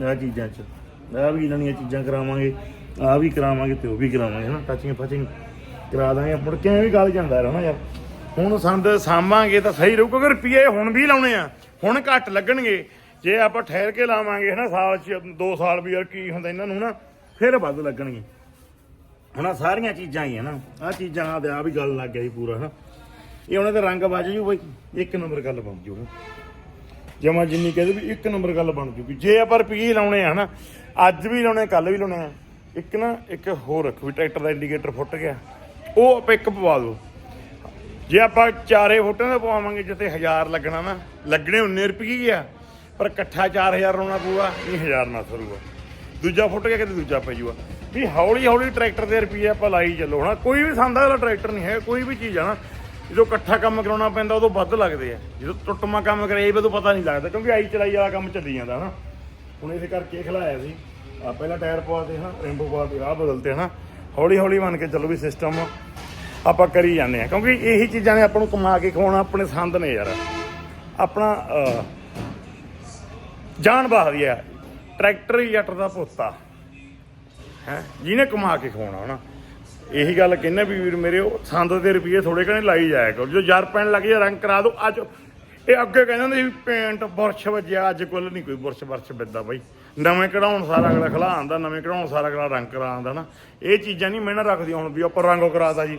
S1: ਆਹ ਚੀਜ਼ਾਂ 'ਚ। ਆਹ ਵੀ ਇਹਨਾਂ ਦੀਆਂ ਚੀਜ਼ਾਂ ਕਰਾਵਾਂਗੇ, ਆਹ ਵੀ ਕਰਾਵਾਂਗੇ ਤੇ ਉਹ ਵੀ ਕਰਾਵਾਂਗੇ ਹੈ ਨਾ ਟੱਚਿੰਗ ਫਚਿੰਗ ਕਰਾ ਦਾਂਗੇ ਮੁੜ ਕੇ ਵੀ ਗੱਲ ਜਾਂਦਾ ਰਹਿਣਾ ਯਾਰ? ਹੁਣ ਸੰਦ ਸਾਂਭਾਂਗੇ ਤਾਂ ਸਹੀ ਰਹੂ, ਕਿਉਂਕਿ ਰੁਪਏ ਹੁਣ ਵੀ ਲਾਉਣੇ ਆ। ਹੁਣ ਘੱਟ ਲੱਗਣਗੇ। ਜੇ ਆਪਾਂ ਠਹਿਰ ਕੇ ਲਾਵਾਂਗੇ, ਹਨਾ, ਸਾਲ ਚ 2 ਸਾਲ ਵੀ ਯਾਰ ਕੀ ਹੁੰਦਾ ਇਹਨਾਂ ਨੂੰ ਨਾ, ਫਿਰ ਵੱਧ ਲੱਗਣਗੇ। ਹੁਣ ਆਹ ਸਾਰੀਆਂ ਚੀਜ਼ਾਂ ਹੀ ਆ ਨਾ। ਆਹ ਚੀਜ਼ਾਂ ਆ ਤੇ ਆ ਵੀ ਗੱਲ ਲੱਗ ਗਿਆ ਜੀ ਪੂਰਾ, ਹਨਾ। ਇਹ ਉਹਨਾਂ ਦਾ ਰੰਗ ਵੱਜ ਜੂ ਬਈ, ਇੱਕ ਨੰਬਰ ਗੱਲ ਬਣ ਜੂ ਜਮਾ ਜਿੰਨੀ ਕਹਦੇ ਵੀ ਇੱਕ ਨੰਬਰ ਗੱਲ ਬਣ ਜੂਗੀ ਜੇ ਆਪਾਂ ਰੁਪਏ ਲਾਉਣੇ ਆ, ਹਨਾ, ਅੱਜ ਵੀ ਲਾਉਣੇ ਕੱਲ ਵੀ ਲਾਉਣੇ ਆ। ਇੱਕ ਨਾ, ਇੱਕ ਹੋਰ ਰੱਖੋ ਵੀ ਟਰੈਕਟਰ ਦਾ ਇੰਡੀਕੇਟਰ ਫੁੱਟ ਗਿਆ। ਉਹ ਆਪਾਂ ਇੱਕ ਪਵਾ ਦਿਓ ਜੇ ਆਪਾਂ ਚਾਰੇ ਫੁੱਟਾਂ ਦਾ ਪਵਾਵਾਂਗੇ ਜਿੱਤੇ 1000 ਲੱਗਣਾ ਨਾ, ਲੱਗਣੇ 19 ਰੁਪਏ ਹੀ ਆ, ਪਰ ਇਕੱਠਾ 4000 ਲਾਉਣਾ ਪਊਗਾ ਨਹੀਂ 1000 ਨਾ ਸਰੂਗਾ। ਦੂਜਾ ਫੁੱਟ ਗਿਆ ਕਿਤੇ ਦੂਜਾ ਪੈ ਜੂਗਾ। ਵੀ ਹੌਲੀ ਹੌਲੀ ਟਰੈਕਟਰ ਦੇ ਰੁਪਏ ਆਪਾਂ ਲਾਈ ਚੱਲੋ, ਹਨਾ? ਕੋਈ ਵੀ ਸੰਦਾ ਵਾਲਾ ਟਰੈਕਟਰ ਨਹੀਂ ਹੈ, ਕੋਈ ਵੀ ਚੀਜ਼ ਆ ਨਾ, ਜਦੋਂ ਇਕੱਠਾ ਕੰਮ ਕਰਾਉਣਾ ਪੈਂਦਾ, ਉਦੋਂ ਵੱਧ ਲੱਗਦੇ ਆ। ਜਦੋਂ ਟੁੱਟਮਾ ਕੰਮ ਕਰਾਈ ਉਦੋਂ ਪਤਾ ਨਹੀਂ ਲੱਗਦਾ, ਕਿਉਂਕਿ ਆਈ ਚਲਾਈ ਵਾਲਾ ਕੰਮ ਚੱਲੀ ਜਾਂਦਾ, ਹਨਾ? ਹੁਣ ਇਸੇ ਕਰਕੇ ਇਹ ਖਿਲਾਇਆ ਸੀ। ਆ ਪਹਿਲਾਂ ਟਾਇਰ ਪਵਾ ਪਵਾਤੇ ਹਨਾ? ਰਿੰਬੋ ਪਵਾਤੇ ਆਹ ਬਦਲਤੇ, ਹਨਾ? ਹੌਲੀ ਹੌਲੀ ਮੰਨ ਕੇ ਚੱਲੋ ਵੀ ਸਿਸਟਮ ਆਪਾਂ ਕਰੀ ਜਾਂਦੇ ਆ ਕਿਉਂਕਿ ਇਹੀ ਚੀਜ਼ਾਂ ਨੇ ਆਪਾਂ ਨੂੰ ਕਮਾ ਕੇ ਖਵਾਉਣਾ ਆਪਣੇ ਸੰਦ ਨੇ ਯਾਰ। ਆਪਣਾ ਜਾਨ ਬਾਹਦੀ ਆ, ਟਰੈਕਟਰ ਹੀ ਜੱਟ ਦਾ ਪੋਤਾ। ਹੈ, ਜਿਹਨੇ ਕਮਾ ਕੇ ਖਵਾਉਣਾ ਹਨਾ। ਇਹੀ ਗੱਲ ਕਹਿੰਨੇ ਵੀ ਵੀਰ ਮੇਰੇ, ਉਹ ਸੰਦ ਦੇ ਰੁਪਏ ਥੋੜੇ ਕਣੇ ਲਾਈ ਜਾਇਆ ਕਰੋ। ਜੋ ਯਾਰ ਪੈਣ ਲੱਗ ਜਾ ਰੰਗ ਕਰਾ ਦੋ ਅੱਜ ਇਹ ਅੱਗੇ ਕਹਿੰਦੇ ਹੁੰਦੇ ਸੀ ਪੇਂਟ ਬੁਰਸ਼ ਵੱਜਿਆ, ਅੱਜ ਕੋਲ ਨਹੀਂ ਕੋਈ ਬੁਰਸ਼ ਬਰਸ਼ ਵੱਜਦਾ ਬਾਈ। ਨਵੇਂ ਕਢਾਉਣ ਸਾਰਾ ਅਗਲਾ ਖਲਾ ਆਂਦਾ ਨਵੇਂ ਕਢਾਉਣ ਸਾਰਾ ਅਗਲਾ ਰੰਗ ਕਰਾ ਆਂਦਾ ਨਾ ਇਹ ਚੀਜ਼ਾਂ ਨਹੀਂ ਮਿਹਨਤ ਰੱਖਦੀਆਂ ਹੁਣ ਵੀ ਆਪਾਂ ਰੰਗ ਕਰਾਤਾ ਜੀ।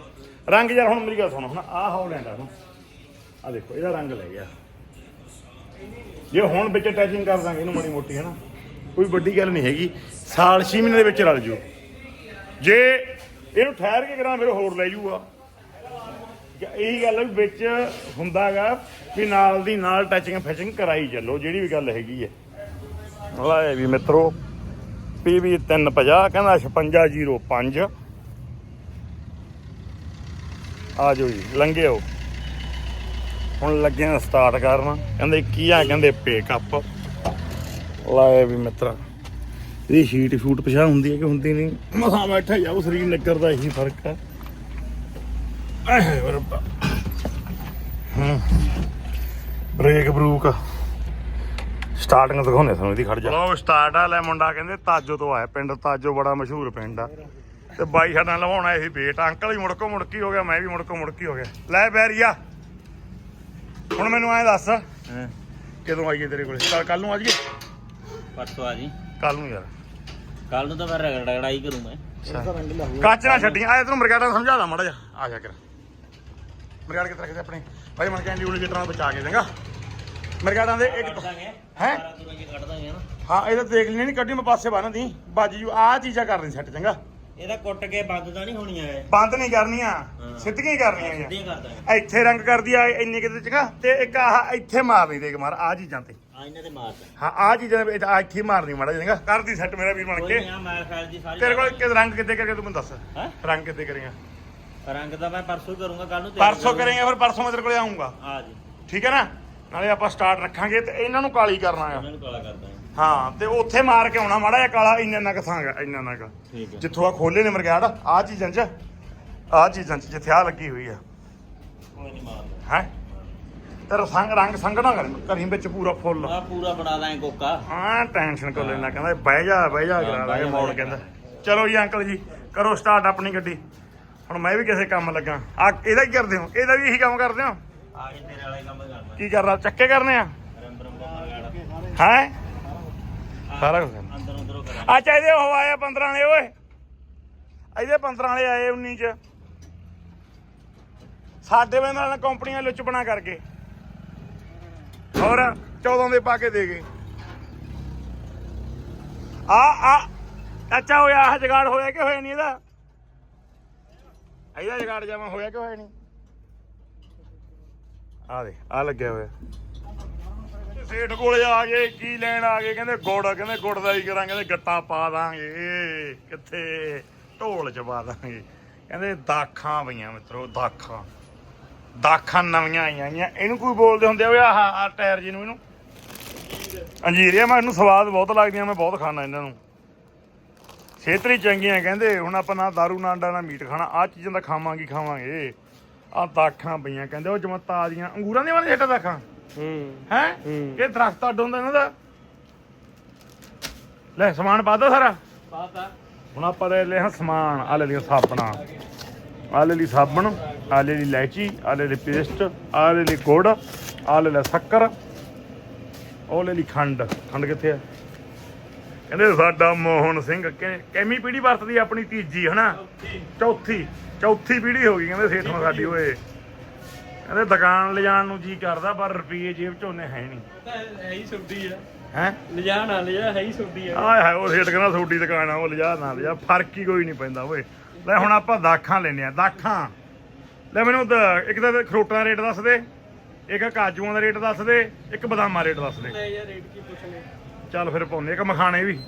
S1: ਰੰਗ ਯਾਰ, ਹੁਣ ਮੇਰੀ ਗੱਲ ਸੁਣੋ, ਹੁਣ ਆਹ ਹੌਲੈਂਡ ਆ, ਹੁਣ। ਆ ਦੇਖੋ, ਇਹਦਾ ਰੰਗ ਲੈ ਗਿਆ। ਜੇ ਹੁਣ ਵਿੱਚ ਅਟੈਚਿੰਗ ਕਰ ਦਾਂਗੇ, ਇਹਨੂੰ ਮਾੜੀ ਮੋਟੀ ਹੈ ਨਾ ਕੋਈ ਵੱਡੀ ਗੱਲ ਨਹੀਂ ਹੈਗੀ। ਸਾਲ 6 ਮਹੀਨੇ ਦੇ ਵਿੱਚ ਰਲ ਜੂ। ਜੇ ਇਹਨੂੰ ਠਹਿਰ ਕੇ ਕਰਾਂ, ਫਿਰ ਹੋਰ ਲੈ ਜੂਗਾ। ਇਹੀ ਗੱਲ ਵੀ ਵਿੱਚ ਹੁੰਦਾਗਾ ਵੀ ਨਾਲ ਦੀ ਨਾਲ ਟੱਚਿੰਗ ਫੈਚਿੰਗ ਕਰਾਈ ਚੱਲੋ, ਜਿਹੜੀ ਵੀ ਗੱਲ ਹੈਗੀ ਹੈ। ਲਾਏ ਵੀ ਮਿੱਤਰੋ PV 350 ਕਹਿੰਦਾ 5605 ਆ ਜਾਓ ਜੀ ਲੰਘਿਓ ਹੁਣ ਲੱਗੇ ਆ ਸਟਾਰਟ ਕਰਨ। ਕਹਿੰਦੇ ਕੀ ਆ, ਕਹਿੰਦੇ ਪੇਕ ਅਪ ਲਾਏ ਵੀ ਮਿੱਤਰਾ, ਇਹਦੀ ਸ਼ੀਟ ਸ਼ੂਟ ਪਿਛਾ ਹੁੰਦੀ ਹੈ ਕਿ ਹੁੰਦੀ ਨਹੀਂ? ਮਸਾਂ ਬੈਠਾ ਜਾਓ ਸਰੀਰ ਨਿੱਕਰ ਦਾ ਇਹੀ ਫ਼ਰਕ ਆ ਐ ਰੱਬਾ। ਹਾਂ। ਬ੍ਰੇਕ ਬਰੂਕ। ਸਟਾਰਟਿੰਗ ਦਿਖਾਉਂਦੇ ਤੁਹਾਨੂੰ, ਇਹਦੀ ਖੜ ਜਾ। ਲੋ ਸਟਾਰਟ ਆ ਲੈ ਮੁੰਡਾ, ਕਹਿੰਦੇ ਤਾਜੋ ਤੋਂ ਆਇਆ ਪਿੰਡ, ਤਾਜੋ ਬੜਾ ਮਸ਼ਹੂਰ ਪਿੰਡ ਆ। ਤੇ ਬਾਈ ਸਾਡਾ ਲਵਾਉਣਾ ਇਹ ਵੇਟ ਅੰਕਲ ਵੀ ਮੁੜਕੋ ਮੁੜਕੀ ਹੋ ਗਿਆ ਮੈਂ ਵੀ ਮੁੜਕੋ ਮੁੜਕੀ ਹੋ ਗਿਆ। ਲੈ ਬੈਰੀਆ ਹੁਣ ਮੈਨੂੰ ਐਂ ਦੱਸ ਕਦੋਂ ਆਈਏ ਤੇਰੇ ਕੋਲੇ? ਕੱਲ ਕੱਲ ਨੂੰ ਆ ਜਾਈਏ?
S4: ਪਰਸੋਂ ਆ ਜੀ।
S1: ਕੱਲ ਨੂੰ ਯਾਰ।
S4: ਕੱਲ ਨੂੰ ਤਾਂ ਮੈਂ ਰਗੜ ਰਗੜਾਈ ਕਰੂੰ ਮੈਂ।
S1: ਕੱਚ ਨਾ ਛੱਡੀਆਂ ਆਏ ਤੈਨੂੰ ਮਰਗਾੜਾ ਸਮਝਾ ਦਾਂ ਮੜਾ ਜਾ ਆ ਜਾ ਕਰ। ਮਰਗਾੜ ਕਿੱਥੇ ਰੱਖਦੇ ਆਪਣੇ? ਭਾਈ ਮਨ ਕਹਿੰਦੀ ਉਹਨੇ ਕਿਤਨਾ ਬਚਾ ਕੇ ਦੇਗਾ। ਮਰਗਾੜਾਂ ਦੇ ਇੱਕ ਹੈਂ?
S4: ਕੱਢ ਦਾਂਗੇ ਨਾ।
S1: ਹਾਂ ਇਹਦਾ ਦੇਖ ਲੈਣੀ ਨਹੀਂ ਕੱਢੀ ਮੈਂ ਪਾਸੇ ਬੰਨ ਦੀ ਬਾਜੀ ਜੂ ਆਹ ਚੀਜ਼ਾਂ ਕਰਨੀ ਸੈੱਟ ਚੰਗਾ।
S4: ਇਹਦਾ ਕੁੱਟ ਕੇ ਬੰਦ ਤਾਂ ਨਹੀਂ ਹੋਣੀਆਂ ਇਹ।
S1: ਬੰਦ ਨਹੀਂ ਕਰਨੀਆਂ। ਸਿੱਧੀਆਂ ਹੀ ਕਰਨੀਆਂ
S4: ਸਿੱਧੀਆਂ
S1: ਯਾਰ।
S4: ਕਰ ਦਾਂਗੇ।
S1: ਇੱਥੇ ਰੰਗ ਕਰਦੀ ਆ ਇੰਨੀ ਕਿਤੇ ਚੰਗਾ ਤੇ ਇੱਕ ਆਹ ਇੱਥੇ ਮਾਰਨੀ ਦੇਖ ਮਾਰ ਆਹ ਚੀਜ਼ਾਂ ਤੇ।
S4: ਆ ਇਹਨਾਂ ਦੇ ਮਾਰਦਾ
S1: ਹਾਂ ਆਹ ਚੀਜ਼ਾਂ ਇੱਥੇ ਹੀ ਮਾਰਨੀ ਮਾੜਾ ਚੰਗਾ। ਕਰਦੀ ਸੈੱਟ ਮੇਰਾ ਵੀਰ ਬਣ
S4: ਕੋਈ
S1: ਕੇ।
S4: ਨਹੀਂ ਆ ਸਾਰੀ
S1: ਤੇਰੇ ਕੋਲ ਕਿ ਰੰਗ ਕਿੱਦੇ ਕਰਕੇ ਤੂੰ ਮੈਨੂੰ ਦੱਸ।
S4: ਹੈਂ?
S1: ਰੰਗ ਕਿੱਦੇ ਕਰੇਗਾ
S4: ਰੰਗ ਤਾਂ ਮੈਂ ਪਰਸੋਂ ਕਰੂੰਗਾ ਕੱਲ ਨੂੰ ਤੇਰੇ
S1: ਪਰਸੋਂ
S4: ਕੋਲ।
S1: ਕਰੇਗਾ ਫਿਰ ਪਰਸੋਂ ਮੈਂ ਤੇਰੇ ਕੋਲੇ ਆਉਂਗਾ
S4: ਆ ਜੀ।
S1: ਠੀਕ ਹੈ ਨਾ? ਨਾਲੇ ਆਪਾਂ ਸਟਾਰਟ ਰੱਖਾਂਗੇ ਤੇ ਇਹਨਾਂ ਨੂੰ ਕਾਲੀ ਕਰਨਾ ਆ।
S4: ਉਹਨਾਂ ਨੂੰ ਕਾਲਾ ਕਰ ਦਾਂਗੇ।
S1: ਹਾਂ ਤੇ ਉੱਥੇ ਮਾਰ ਕੇ ਆਉਣਾ ਮਾੜਾ ਜਿਹਾ ਕਾਲਾ ਇੰਨਾ ਨਾ ਕਸਾਂਗਾ ਇੰਨਾ ਨਾ ਕ।
S4: ਠੀਕ ਹੈ।
S1: ਜਿੱਥੋਂ ਆ ਖੋਲੇ ਨੇ ਮਰਗਾੜ ਆ ਚੀਜ਼ਾਂ 'ਚ ਆ ਚੀਜ਼ਾਂ 'ਚ ਜਿੱਥੇ ਆ ਲੱਗੀ ਹੋਈ ਆ।
S4: ਕੋਈ ਨਹੀਂ ਮਾਰਦਾ
S1: ਹੈ? ਤੇ ਰਸੰਗ ਰੰਗ ਸੰਗਣਾ ਕਰ ਕਰੀ ਵਿੱਚ ਪੂਰਾ ਫੁੱਲ।
S4: ਆ ਪੂਰਾ ਬਣਾ ਦਾਂਗੇ ਕੋਕਾ।
S1: ਹਾਂ ਟੈਨਸ਼ਨ ਕੋ ਲੈਣਾ ਕਹਿੰਦਾ ਬਹਿ ਜਾ ਬਹਿ ਜਾ ਕਰਾ ਲਾਂਗੇ ਮੋੜ ਕਹਿੰਦਾ। ਚਲੋ ਜੀ ਅੰਕਲ ਜੀ ਕਰੋ ਸਟਾਰਟ ਆਪਣੀ ਗੱਡੀ। ਹੁਣ ਮੈਂ ਵੀ ਕਿਸੇ ਕੰਮ ਲੱਗਾ। ਆ ਇਹਦਾ ਕੀ ਕਰਦੇ ਹੋ? ਇਹਦਾ ਵੀ ਇਹੀ ਕੰਮ ਕਰਦੇ ਹੋ?
S4: ਆ ਜੀ ਤੇਰੇ ਵਾਲਾ ਹੀ ਕੰਮ ਕਰਨਾ।
S1: ਕੀ ਕਰਨਾ? ਚੱਕੇ ਕਰਨੇ ਆ? ਹੈ? ਸਾਰਾ ਕੁਝ
S4: ਅੰਦਰ ਅੰਦਰੋਂ ਕਰਾਂ
S1: ਅੱਛਾ ਇਹਦੇ ਉਹ ਆਏ 15 ਵਾਲੇ, ਓਏ। ਇਹਦੇ 15 ਵਾਲੇ ਆਏ 19 ਚ। ਸਾਡੇ ਬੰਦੇ ਨਾਲ ਕੰਪਨੀਆਂ ਲੁੱਚ ਬਣਾ ਕਰਕੇ। ਹੋਰ 14 ਦੇ ਪਾ ਕੇ ਦੇ ਗਏ। ਆ ਆ ਅੱਛਾ ਹੋਇਆ, ਆਹ ਜਗਾੜ ਹੋਇਆ ਕਿ ਹੋਇਆ ਨਹੀਂ ਇਹਦਾ? ਇਹਦਾ ਜਗਾੜ ਜਮਾ ਹੋਇਆ ਕਿ ਹੋਇਆ ਨਹੀਂ ਆ ਦੇ ਆ ਲੱਗਿਆ ਹੋਇਆ। ਸੇਠ ਕੋਲੇ ਆ ਗਏ, ਕੀ ਲੈਣ ਆ ਗਏ? ਕਹਿੰਦੇ ਗੁੜ ਕਹਿੰਦੇ ਗੁੜ ਦਾ ਹੀ ਕਰਾਂਗੇ, ਕਹਿੰਦੇ ਗੱਟਾ ਪਾ ਦਾਂਗੇ। ਕਿੱਥੇ? ਢੋਲ ਚ ਪਾ ਦਾਂਗੇ। ਕਹਿੰਦੇ ਦਾਖਾਂ ਪਈਆਂ ਮਿੱਤਰੋ, ਦਾਖਾਂ। ਦਾਖਾਂ ਨਵੀਆਂ ਆਈਆਂ ਆਈਆਂ ਇਹਨੂੰ ਕੋਈ ਬੋਲਦੇ ਹੁੰਦੇ ਆ ਓਏ ਆਹ ਆਹ ਟਾਇਰ ਜੀ ਨੂੰ ਇਹਨੂੰ। ਅੰਜੀਰੀਆਂ ਮੈਂ ਇਹਨੂੰ ਸਵਾਦ ਬਹੁਤ ਲੱਗਦੀਆਂ, ਮੈਂ ਬਹੁਤ ਖਾਣਾ ਇਹਨਾਂ ਨੂੰ। ਸਿਹਤਰੀ ਚੰਗੀਆਂ, ਕਹਿੰਦੇ ਹੁਣ ਆਪਾਂ ਨਾ ਦਾਰੂ, ਨਾ ਅੰਡਾ, ਨਾ ਮੀਟ ਖਾਣਾ। ਆਹ ਚੀਜ਼ਾਂ ਤਾਂ ਖਾਵਾਂਗੇ ਖਾਵਾਂਗੇ। ਆਹ ਦਾਖਾਂ ਪਈਆਂ, ਕਹਿੰਦੇ ਉਹ ਜਮਾ ਤਾਜ਼ੀਆਂ ਅੰਗੂਰਾਂ ਦੀਆਂ ਬਣ ਜੱਟਾ ਦਾਖਾਂ।
S3: ਹੂੰ?
S1: ਹੈ। ਇਹ ਦਰਖਤ ਅੱਡ ਹੁੰਦਾ ਇਹਨਾਂ ਦਾ ਲੈ ਸਮਾਨ ਪਾਦਾ ਸਾਰਾ।
S4: ਪਾਤਾ।
S1: ਹੁਣ ਆਪਾਂ ਲੈ ਲਿਆ ਸਮਾਨ ਆ ਲੈ ਲਿਆ ਸਾਬਣਾ। ਆ ਲੈ ਲਈ ਸਾਬਣ ਆ ਲੈ ਲਈ ਇਲਾਇਚੀ ਆ ਲੈ ਲਈ ਪੇਸਟ ਆ ਲੈ ਲਈ ਗੁੜ ਆ ਲੈ ਲਿਆ ਸ਼ੱਕਰ ਉਹ ਲੈ ਲਈ ਖੰਡ। ਖੰਡ ਕਿੱਥੇ ਆ? ਕਹਿੰਦੇ ਸਾਡਾ ਮੋਹਨ ਸਿੰਘ ਕਿ- ਕਿੰਨੀ ਪੀੜੀ ਵਰਤਦੀ ਆਪਣੀ ਤੀਜੀ ਹਨਾ? ਚੌਥੀ। ਚੌਥੀ। ਪੀੜੀ ਹੋ ਗਈ ਕਹਿੰਦੇ ਸੇਠ ਸਾਡੀ ਓਏ। ਕਹਿੰਦੇ ਦੁਕਾਨ ਲਿਜਾਣ ਨੂੰ ਜੀ ਕਰਦਾ ਪਰ ਰੁਪਈਏ ਜੇਬ ਚ ਉਹਨੇ ਹੈ ਨਹੀਂ।
S3: ਹੈ ਹੀ ਸੁੱਡੀ ਆ।
S1: ਹੈ?
S3: ਲਿਜਾ ਨਾ ਲਿਜਾ ਹੈ ਹੀ ਸੁੱਡੀ ਆ।
S1: ਆਏ ਹਾਏ ਉਹ ਸੇਠ ਕਹਿੰਦਾ ਤੁਹਾਡੀ ਦੁਕਾਨ ਆ ਉਹ ਲਿਜਾ ਨਾ ਲਿਜਾ ਫ਼ਰਕ ਹੀ ਕੋਈ ਨਹੀਂ ਪੈਂਦਾ ਓਏ। ਲੈ ਹੁਣ ਆਪਾਂ ਦਾਖਾਂ ਲੈਨੇ ਆ ਦਾਖਾਂ। ਲੈ ਮੈਨੂੰ ਦ- ਇੱਕ ਤਾਂ ਖਰੋਟਾਂ ਦਾ ਰੇਟ ਦੱਸ ਦੇ ਇੱਕ ਕਾਜੂਆਂ ਦਾ ਰੇਟ ਦੱਸ ਦੇ ਇੱਕ ਬਦਾਮਾਂ ਰੇਟ ਦੱਸ ਦੇ।
S3: ਲੈ ਯਾਰ ਰੇਟ ਕੀ ਪੁੱਛਣੇ
S1: ਚੱਲ ਫਿਰ ਪਾਉਨੇ ਇੱਕ ਮਖਾਣੇ ਵੀ।